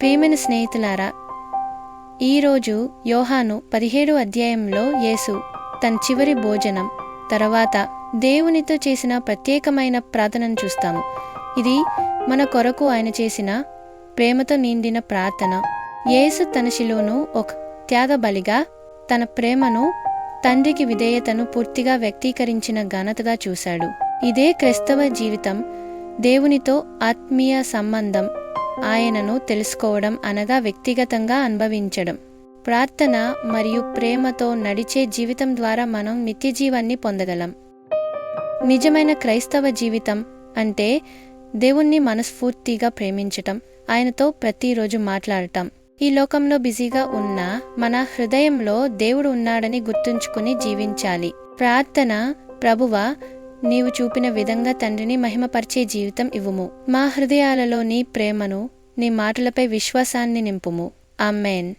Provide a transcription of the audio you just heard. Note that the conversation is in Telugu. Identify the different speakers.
Speaker 1: ప్రియమైన స్నేహితులారా ఈరోజు యోహాను పదిహేడు అధ్యాయంలో యేసు తన చివరి భోజనం తర్వాత దేవునితో చేసిన ప్రత్యేకమైన ప్రార్థనను చూస్తాము. ఇది మన కొరకు ఆయన చేసిన ప్రేమతో నిండిన ప్రార్థన. యేసు తన శిలువను ఒక త్యాగ బలిగా తన ప్రేమను తండ్రికి విధేయతను పూర్తిగా వ్యక్తీకరించిన ఘనతగా చూశాడు. ఇదే క్రైస్తవ జీవితం దేవునితో ఆత్మీయ సంబంధం ఆయనను తెలుసుకోవడం అనగా వ్యక్తిగతంగా అనుభవించడం. ప్రార్థన మరియు ప్రేమతో నడిచే జీవితం ద్వారా మనం నిత్య జీవాన్ని పొందగలం. నిజమైన క్రైస్తవ జీవితం అంటే దేవుణ్ణి మనస్ఫూర్తిగా ప్రేమించటం ఆయనతో ప్రతిరోజు మాట్లాడటం. ఈ లోకంలో బిజీగా ఉన్న మన హృదయంలో దేవుడు ఉన్నాడని గుర్తుంచుకుని జీవించాలి. ప్రార్థన ప్రభువ నీవు చూపిన విధంగా తండ్రిని మహిమపరిచే జీవితం ఇవ్వము. మా హృదయాలలో నీ ప్రేమను నీ మాటలపై విశ్వాసాన్ని నింపుము. ఆమెన్.